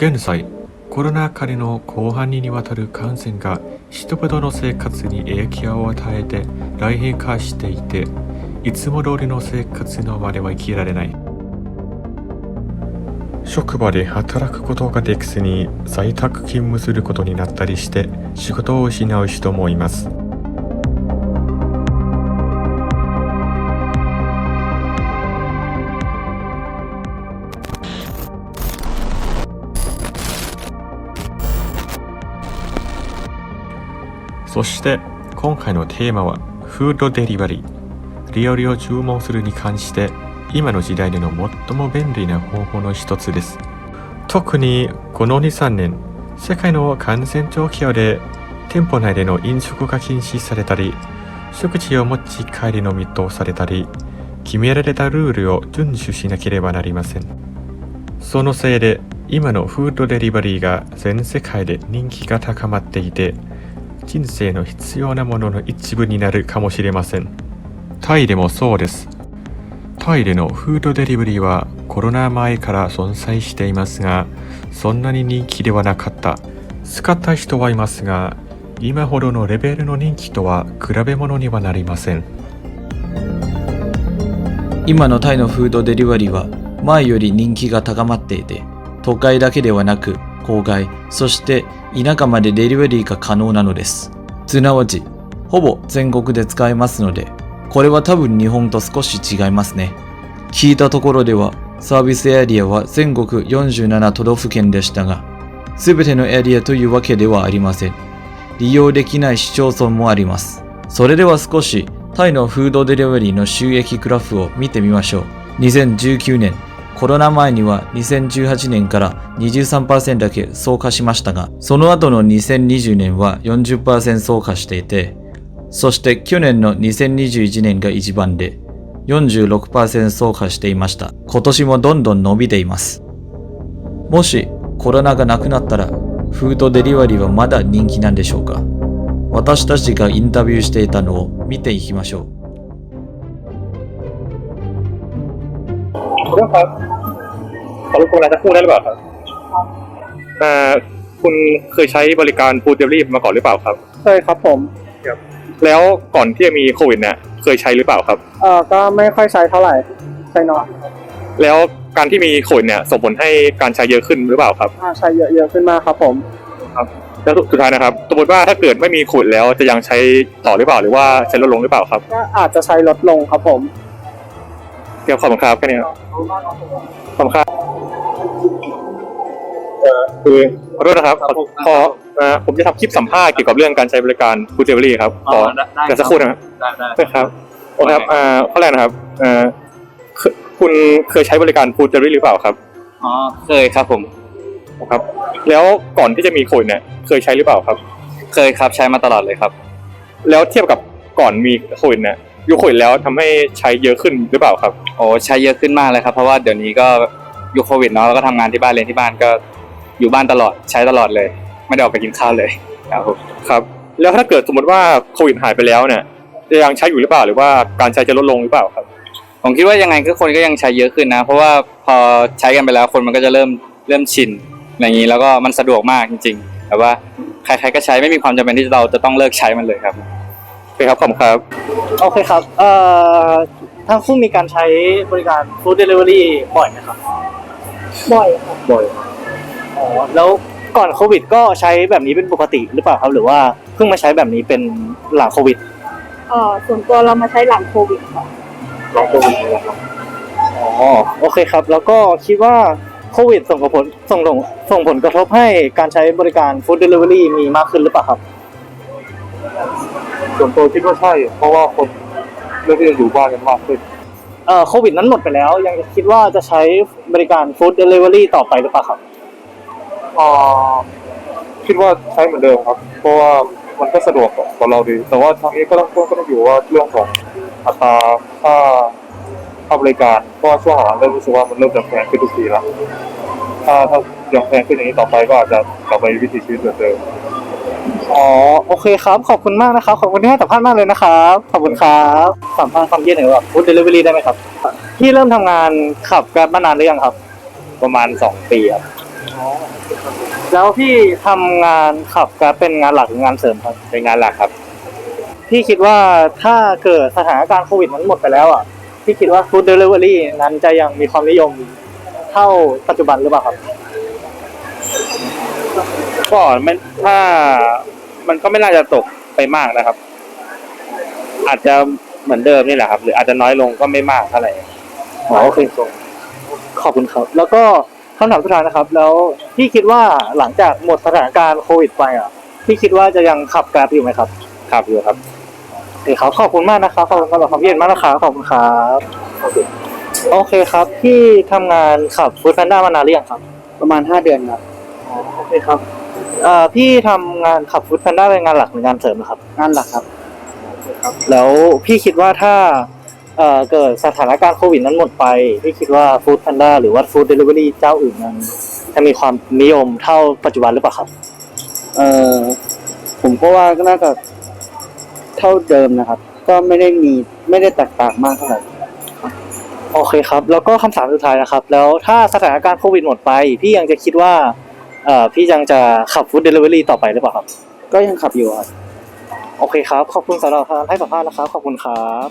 現在コロナ禍での広範にわたる感染が人々の生活に影響を与えて来変化していていつも通りの生活のまでは生きられない。職場で働くことができずに在宅勤務することになったりして仕事を失う人もいます。そして今回のテーマはフードデリバリー。料理を注文するに関して今の時代での最も便利な方法の一つです。特にこの23年世界の感染状況で店舗内での飲食が禁止されたり食事を持ち帰りのみとされたり決められたルールを遵守しなければなりません。そのせいで今のフードデリバリーが全世界で人気が高まっていて人生の必要なものの一部になるかもしれません。タイでもそうです。タイでのフードデリバリーはコロナ前から存在していますがそんなに人気ではなかった。使った人はいますが今ほどのレベルの人気とは比べ物にはなりません。今のタイのフードデリバリーは前より人気が高まっていて都会だけではなく郊外そして田舎までデリバリーが可能なのです。すなわちほぼ全国で使えますのでこれは多分日本と少し違いますね。聞いたところではサービスエリアは全国47都道府県でしたが全てのエリアというわけではありません。利用できない市町村もあります。それでは少しタイのフードデリバリーの収益グラフを見てみましょう。2019年コロナ前には2018年から23%だけ増加しましたが、その後の2020年は40%増加していて、そして去年の2021年が一番で46%増加していました。今年もどんどん伸びています。もしコロナがなくなったら、フードデリバリーはまだ人気なんでしょうか私たちがインタビューしていたのを見ていきましょう。 ขอโทษครับขอรบกวนอะไรสักครู่ได้หรือเปล่าครับเอ่อคุณเคยใช้บริการฟู้ดเดลิเวอรี่มาก่อนหรือเปล่าครับ เคยครับผมแล้วก่อนที่จะมีโควิดเนี่ยเคยใช้หรือเปล่าครับ เอ่อก็ไม่ค่อยใช้เท่าไหร่ใช้น้อยแล้วการที่มีโควิดเนี่ยส่งผลให้การใช้เยอะขึ้นหรือเปล่าครับอ่าใช้เยอะๆขึ้นมากครับผมแล้วสุดท้ายนะครับสมมติว่าถ้าเกิดไม่มีโควิดแล้วจะยังใช้ต่อหรือเปล่าหรือว่าใช้ลดลงหรือเปล่าครับ ก็อาจจะใช้ลดลงครับผม เกี่ยวขอบคุณครับแค่นี้ครับขอบคุณครับเอ่อคือขอโทษนะครับขอขอเอ่อผมจะทำคลิปสัมภาษณ์เกี่ยวกับเรื่องการใช้บริการฟู้ดเดลิเวอรี่ครับขอเดี๋ยวสักครู่นะครับใช่ครับโอเคครับอ่าข้อแรกนะครับอ่าคือคุณเคยใช้บริการฟู้ดเดลิเวอรี่หรือเปล่าครับ อ๋อ เคยครับผม ครับ แล้วก่อนที่จะมีโควิดเนี่ยเคยใช้หรือเปล่าครับ เคยครับใช้มาตลอดเลยครับ แล้วเทียบกับก่อนมีโควิดเนี่ย ยุคโควิดแล้วทำให้ใช้เยอะขึ้นหรือเปล่าครับ โอ้ใช้เยอะขึ้นมากเลยครับ เพราะว่าเดี๋ยวนี้ก็ยุคโควิดเนาะแล้วก็ทำงานที่บ้านเรียนที่บ้านก็อยู่บ้านตลอดใช้ตลอดเลย ไม่ได้ออกไปกินข้าวเลยครับผมครับ แล้วถ้าเกิดสมมติว่าโควิดหายไปแล้วเนี่ยจะยังใช้อยู่หรือเปล่า หรือว่าการใช้จะลดลงหรือเปล่าครับ ผมคิดว่ายังไงก็คนก็ยังใช้เยอะขึ้นนะ เพราะว่าพอใช้กันไปแล้วคนมันก็จะเริ่มเริ่มชินอะไรอย่างนี้แล้วก็มันสะดวกมากจริงๆแต่ว่าใครๆก็ใช้ไม่มีความจำเป็นที่เราจะต้องเลิกใช้มันเลยครับโอ เคครับขอบคุณครับ โอเคครับ เอ่อทั้งคู่มีการใช้บริการฟู้ดเดลิเวอรี่บ่อยไหมครับ บ่อยค่ะบ่อยอ๋อแล้วก่อนโควิด ก็ใช้แบบนี้เป็นปกติหรือเปล่าครับหรือว่าเพิ่งมาใช้แบบนี้เป็นหลังโควิดเอ่อส่วนตัวเรามาใช้หลังโควิดค่ะหลังโควิดอ๋อโอเคครับ แล้วก็คิดว่าโควิดส่งผลส่งผลส่งผลกระทบให้การใช้บริการฟู้ดเดลิเวอรี่มีมากขึ้นหรือเปล่าครับ ส่วนตัวคิดว่าใช่ เพราะว่าคนเลือกที่จะอยู่บ้านกันมากขึ้นเอ่อโควิดนั้นหมดไปแล้ว ยังคิดว่าจะใช้บริการฟู้ดเดลิเวอรี่ต่อไปหรือเปล่าครับอ่าคิดว่าใช้เหมือนเดิมครับ เพราะว่ามันก็สะดวกกว่าเราดี แต่ว่าทางนี้ก็ต้องก็ต้องอยู่ว่าเรื่องของอัตราค่าค่าบริการเพราะว่าช่วงหลังเริ่มรู้สึกว่ามันเริ่มจะแพงขึ้นทุกทีแล้วถ้าถ้ายังแพงขึ้นอย่างนี้ต่อไปก็อาจจะกลับไปวิถีชีวิตแบบเดิม อ๋อโอเคครับขอบคุณมากนะครับขอบคุณที่ให้สัมภาษณ์มากเลยนะครับขอบคุณครับสัมภาษณ์ความคิดเห็นแบบฟู้ดเดลิเวอรี่ได้ไหมครับพี่เริ่มทำงานขับแกร็บมานานหรือยังครับ ประมาณสองปีครับอแล้วพี่ทำงานขับแกร็บเป็นงานหลักหรืองานเสริมครับ เป็นงานหลักครับ พี่คิดว่าถ้าเกิดสถานการณ์โควิดมันหมดไปแล้วอะพี่คิดว่าฟู้ดเดลิเวอรี่นั้นจะยังมีความนิยมเท่าปัจจุบันหรือเปล่าครับ ก็มันถ้า มันก็ไม่น่าจะตกไปมากนะครับ อาจจะเหมือนเดิมนี่แหละครับ หรืออาจจะน้อยลงก็ไม่มากเท่าไหร่อ๋อโอเคขอบคุณครับ แล้วก็คำถามสุดท้ายนะครับ แล้วพี่คิดว่าหลังจากหมดสถานการณ์โควิดไปอะพี่คิดว่าจะยังขับแกร็บอยู่ไหมครับครับอยู่ครับโอเคครับขอบคุณมากนะครับขอบคุณสำหรับความเย็นมากนะครับขอบคุณครับโอเคครับพี่ทำงานขับฟู้ดแพนด้ามานานหรือยังครับ ประมาณห้าเดือนครับโอเคครับ เอ่อพี่ทำงานขับฟู้ดแพนด้าเป็นงานหลักหรืองานเสริมนะครับ งานหลักครับ แล้วพี่คิดว่าถ้าเอ่อเกิดสถานการณ์โควิดนั้นหมดไป พี่คิดว่าฟู้ดแพนด้าหรือว่าฟู้ดเดลิเวอรี่เจ้าอื่นนั้นจะมีความนิยมเท่าปัจจุบันหรือเปล่าครับ เอ่อผมก็ว่าก็น่าจะเท่าเดิมนะครับ ก็ไม่ได้มีไม่ได้แตกต่างมากเท่าไหร่โอเคครับ แล้วก็คำถามสุดท้ายนะครับ แล้วถ้าสถานการณ์โควิดหมดไป พี่ยังจะคิดว่า เอ่อพี่ยังจะขับฟู้ดเดลิเวอรี่ต่อไปหรือเปล่าครับ ก็ยังขับอยู่ครับ โอเคครับ ขอบคุณสำหรับการให้สัมภาษณ์นะครับ ขอบคุณครับ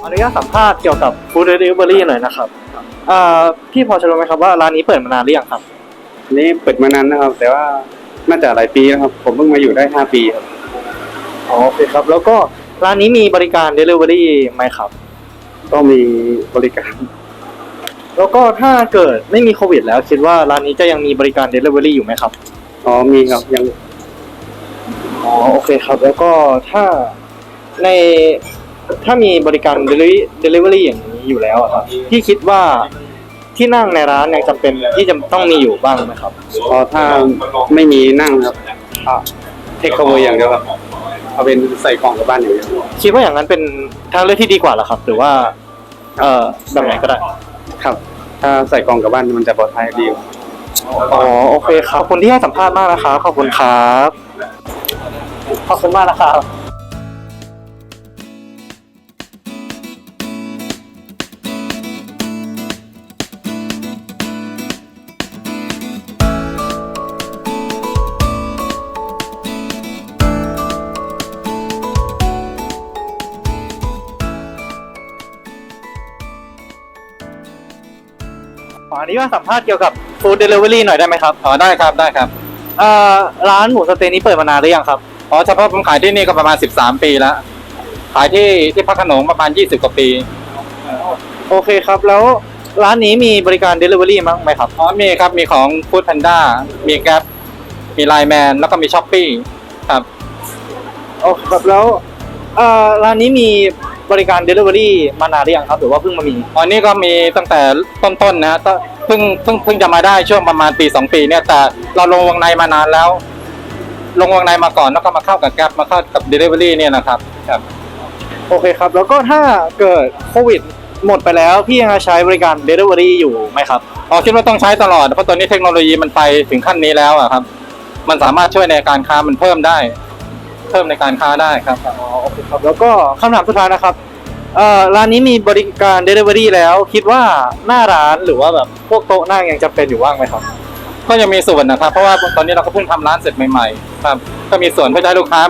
ขออนุญาตสัมภาษณ์เกี่ยวกับฟู้ดเดลิเวอรี่หน่อยนะครับอ่าพี่พอจะรู้ไหมครับว่าร้านนี้เปิดมานานหรือยังครับ นี่เปิดมานานนะครับ แต่ว่า น่าจะหลายปีแล้วครับ ผมเพิ่งมาอยู่ได้ห้าปีครับอ๋อโอเคครับ แล้วก็ร้านนี้มีบริการ Delivery ไหมครับ ก็มีบริการ แล้วก็ถ้าเกิดไม่มีโควิด แล้วคิดว่าร้านนี้จะยังมีบริการ Delivery อยู่ไหมครับ อ๋อมีครับยังอ๋อโอเคครับ แล้วก็ถ้าในถ้ามีบริการ Delivery Delivery อย่างนี้อยู่แล้วอะครับพี่คิดว่า ที่นั่งในร้านยังจำเป็นที่จะต้องมีอยู่บ้างไหมครับอ๋อถ้าไม่มีนั่งครับเทคโอเวอร์อย่างเดียวครับ เอาเป็นใส่กล่องกลับบ้านอย่างเดียวคิดว่าอย่างนั้นเป็นทางเลือกที่ดีกว่าเหรอครับ หรือว่า เอ่อแบบไหนก็ได้ ครับ ถ้าใส่กล่องกลับบ้านมันจะปลอดภัยดีกว่า อ๋อโอเคครับขอบคุณที่ให้สัมภาษณ์มากนะครับขอบคุณครับขอบคุณมากนะครับ ขออนุญาตสัมภาษณ์เกี่ยวกับฟู้ดเดลิเวอรี่หน่อยได้ไหมครับอ๋อได้ครับได้ครับเอ่อร้านหมูสะเต๊ะนี้เปิดมานานหรือยังครับอ๋อเฉพาะผมขายที่นี่ก็ประมาณ 13 ปีแล้ว ขายที่ที่พักขนงประมาณ 20 กว่าปี โอเคครับแล้วร้านนี้มีบริการ Delivery มั้งไหมครับ อ๋อมีครับมีของ Food Panda มีแก p มีไลแมนแล้วก็มีช้อปปี้ครับ โอเคครับแล้วเอ่อร้านนี้มีบริการ Delivery มานานหรือยังครับ หรือว่าเพิ่งมามี อ๋อนี่ก็มีตั้งแต่ต้นๆนะฮะตั้ง เพิ่งเพิ่งเพิ่งจะมาได้ช่วงประมาณปี2ปีเนี่ยแต่เราลงวงในมานานแล้ว ลงวงในมาก่อนแล้วก็มาเข้ากับแก p มาเข้ากับ Delivery เนี่ยนะครับครับ โอเคครับ แล้วก็ถ้าเกิดโควิดหมดไปแล้วพี่ยังจะใช้บริการ Delivery อยู่ไหมครับอ๋อคิดว่าต้องใช้ตลอดเพราะตอนนี้เทคโนโลยีมันไปถึงขั้นนี้แล้วอะครับ มันสามารถช่วยในการค้ามันเพิ่มได้ เพิ่มในการค้าได้ครับ อ๋อโอเคครับแล้วก็คำถามสุดท้ายนะครับ เอ่อร้านนี้มีบริการ Delivery แล้ว คิดว่าหน้าร้านหรือว่าแบบพวกโต๊ะนั่งยังจำเป็นอยู่บ้างไหมครับ ก็ยังมีส่วนนะครับ เพราะว่าตอนนี้เราก็เพิ่งทำร้านเสร็จใหม่ๆครับก็มีส่วนเพื่อจะให้ลูกค้า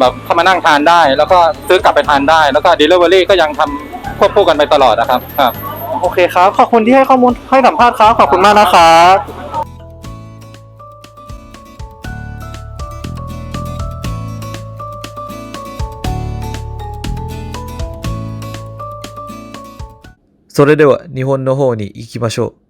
แบบเข้ามานั่งทานได้ แล้วก็ซื้อกลับไปทานได้ แล้วก็ Delivery ก็ยังทำควบคู่กันไปตลอดนะครับครับ โอเคครับ ขอบคุณที่ให้ข้อมูลให้สัมภาษณ์ครับ ขอบคุณมากนะครับ それでは日本の方に行きましょう。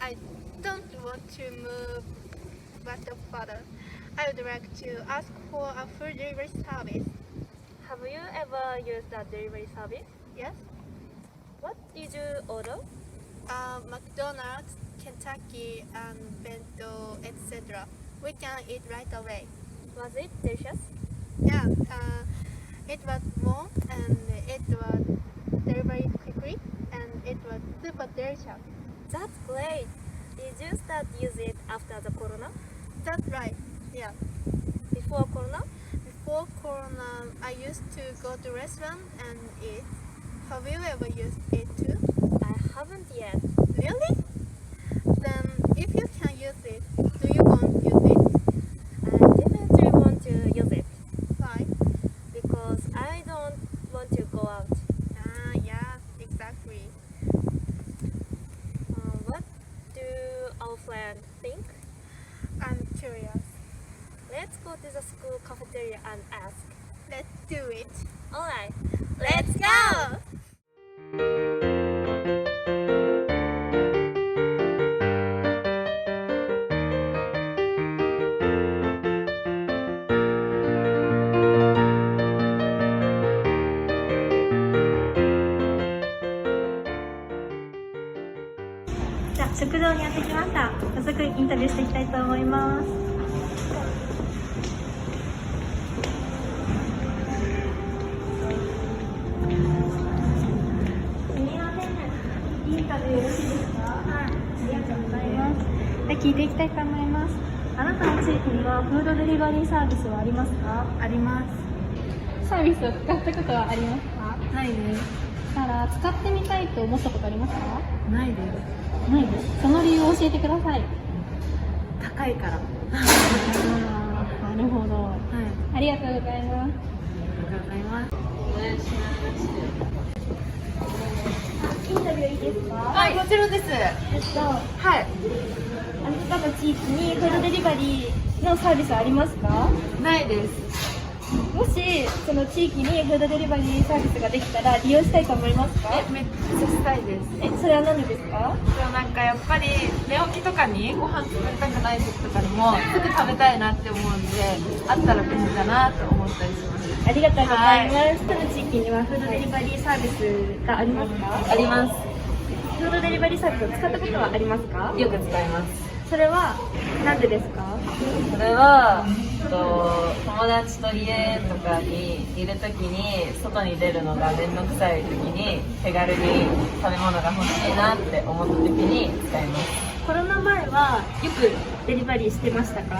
I want to move water bottle. Aren't you hungry? Yeah, but I don't want to move water bottle. I would like to ask for a food delivery service. Have you ever used a delivery service? Yes. What did you order? Uh, McDonald's, Kentucky, and bento, etc. We can eat right away. Was it delicious? Yeah. Uh, it was warm and it was delivered quickly and it was super delicious. That's great. You start use it after the corona? That's right. Yeah. Before corona? Before Corona, I used to go to restaurant and eat. Have you ever used it too? I haven't yet. Really? Let's go to the school cafeteria and ask. Let's do it. Alright, Let's go! じゃあ食堂にやってきました早速インタビューしていきたいと思います聞いていきたいと思います。あなたの地域にはフードデリバリーサービスはありますか？あります。サービスを使ったことはありますか？ないです。たら使ってみたいと思ったことありますか？ないです。ないです。その理由を教えてください。高いから。なるほど、ありがとうございます。インタビューいいですか？はい、もちろんです。えっと、はい。あなたの地域にフードデリバリーのサービスはありますか？ないです。もし、その地域にフードデリバリーサービスができたら利用したいと思いますか？めっちゃしたいです。え、それは何でですか？でもなんかやっぱり寝起きとかにご飯作りたくない時とかにもすぐ食べたいなって思うんで、あったら便利だなと思ったりします。ありがとうございます。その地域にはフードデリバリーサービスがありますか？あります。フードデリバリーサービスを使ったことはありますか？よく使います。それは何でですか？それは、と友達と家とかにいるときに外に出るのがめんどくさいときに手軽に食べ物が欲しいなって思ったときに使います。コロナ前はよくデリバリーしてましたか？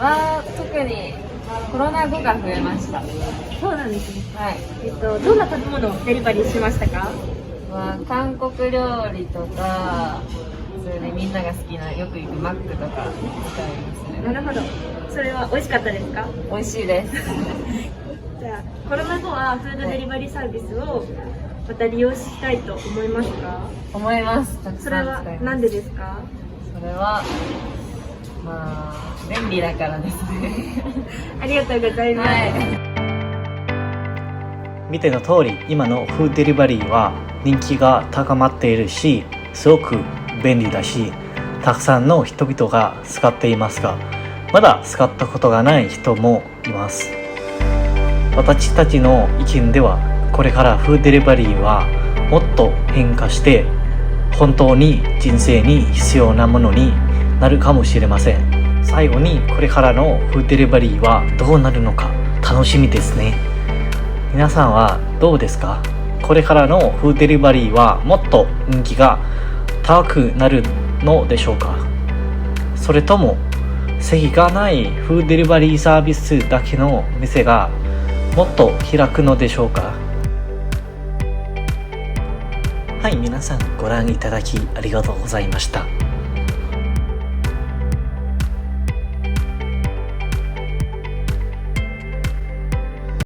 は特にコロナ後が増えました。そうなんですね。はい。えっと、どんな食べ物をデリバリーしましたか？は韓国料理とか普通にみんなが好きなよく行くマックとか使いますね。なるほど。それは美味しかったですか？美味しいです。じゃあ、コロナ後はフードデリバリーサービスをまた利用したいと思いますか？思います。それはさんでですか？それはまあ便利だからですね。ありがとうございます。はい。見ての通り今のフードデリバリーは人気が高まっているしすごく便利だしたくさんの人々が使っていますがまだ使ったことがない人もいます。私たちの意見ではこれからフードデリバリーはもっと変化して本当に人生に必要なものになるかもしれません。最後にこれからのフードデリバリーはどうなるのか楽しみですね。皆さんはどうですか？これからのフードデリバリーはもっと人気が高くなるのでしょうか。それとも席がないフードデリバリーサービスだけの店がもっと開くのでしょうか。はい皆さんご覧いただきありがとうございました。